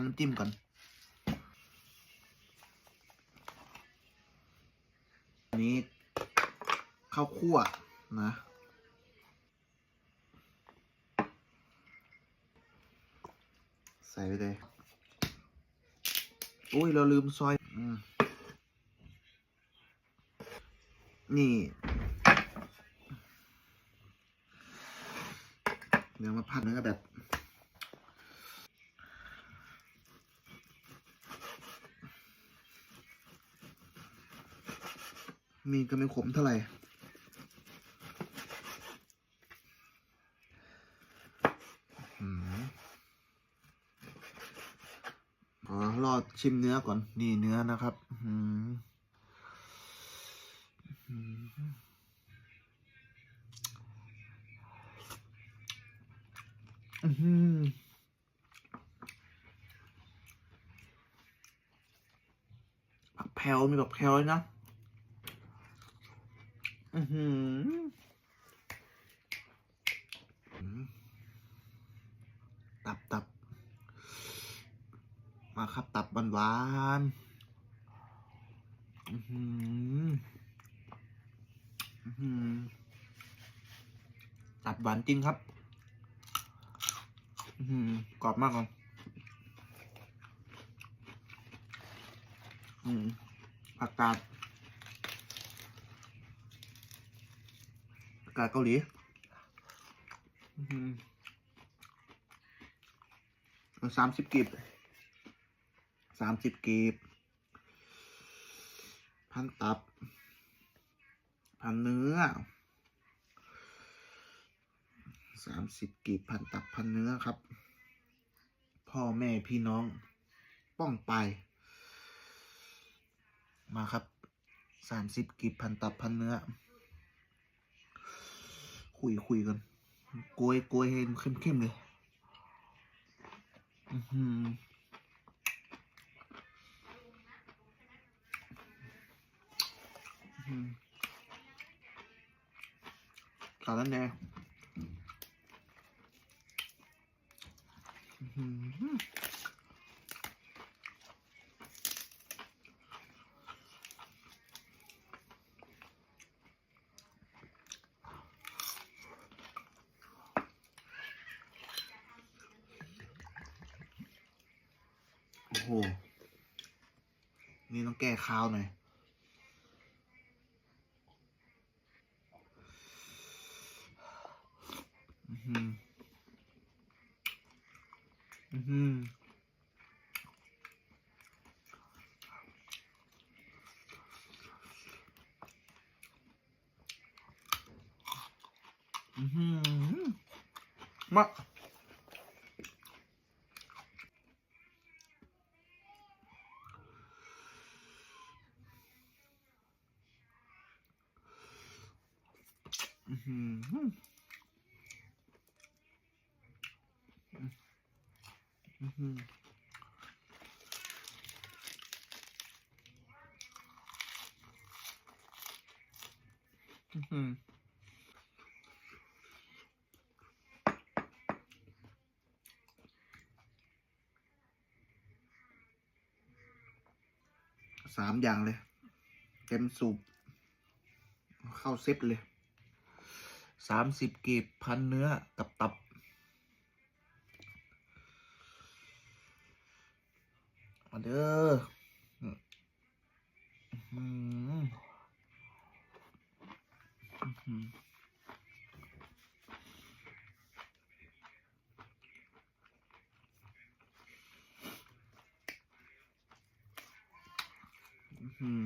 ำน้ำจิ้มก่อนอันนี้ข้าวคั่วนะใส่ไปเลยอุ้ย เราลืมซอยอนี่ เดี๋ยวมาผัดเนื้อแบบ มีก็ไม่ขมเท่าไหร่อืมขอรอชิมเนื้อก่อน นี่เนื้อนะครับอืมอืมผักแพรวมีผักแพรวด้วยนะ อือหืออืมตับตับ มาครับตับหวานหวานอือหืออื้อหือตับหวานจริงครับ อือหือกรอบมากเลยอืมผักกาด อา กาศเกาหลีสามสิบกีบสามสิบกีบ พันตับ พันเนื้อสามสิบกีบพันตับพันเนื้อครับ พ่อแม่พี่น้อง ป้องไป มาครับสามสิบกีบพันตับพันเนื้อ คุยคุยกันโกยโกยให้เข้มเข้มเลย อือหืออือหือสารแน่อื้อ หือโอ้โหนี่ต้องแก้ข้าวหน่อย อือหือ อือหืออือหือมาอือหืออือหืออือหือ สามอย่างเลย เต็มสูบ เข้าเซ็ตเลย สามสิบกีบพันเนื้อกับตับ มาเด้ออืม